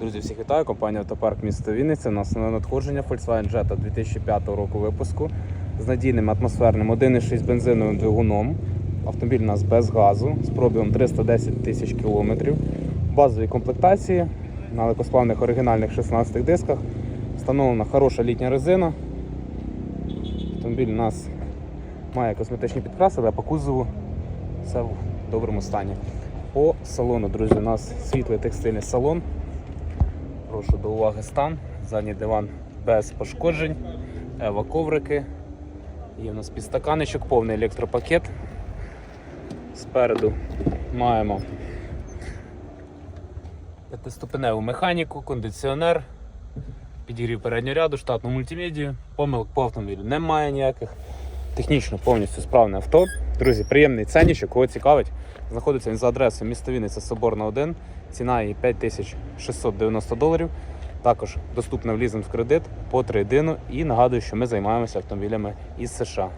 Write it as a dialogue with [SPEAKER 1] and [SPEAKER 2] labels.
[SPEAKER 1] Друзі, всіх вітаю. Компанія Автопарк місто Вінниця. У нас на надходження Volkswagen Jetta 2005 року випуску з надійним атмосферним 1,6 бензиновим двигуном. Автомобіль у нас без газу з пробігом 310 тисяч кілометрів. В базовій комплектації на легкосплавних оригінальних 16 дисках. Встановлена хороша літня резина. Автомобіль у нас має косметичні підкраси, але по кузову все в доброму стані. По салону, друзі, у нас світлий текстильний салон. Прошу до уваги стан. Задній диван без пошкоджень, ева коврики. Є у нас підстаканечок, повний електропакет. Спереду маємо п'ятиступеневу механіку, кондиціонер, підігрів переднього ряду, штатну мультимедію. Помилок по автомобілю немає ніяких. Технічно повністю справне авто. Друзі, приємний ценничок, кого цікавить. Знаходиться він за адресою міста Вінниця Соборна 1. Ціна її 5690 доларів. Також доступна в лізинг кредит по трейдину. І нагадую, що ми займаємося автомобілями із США.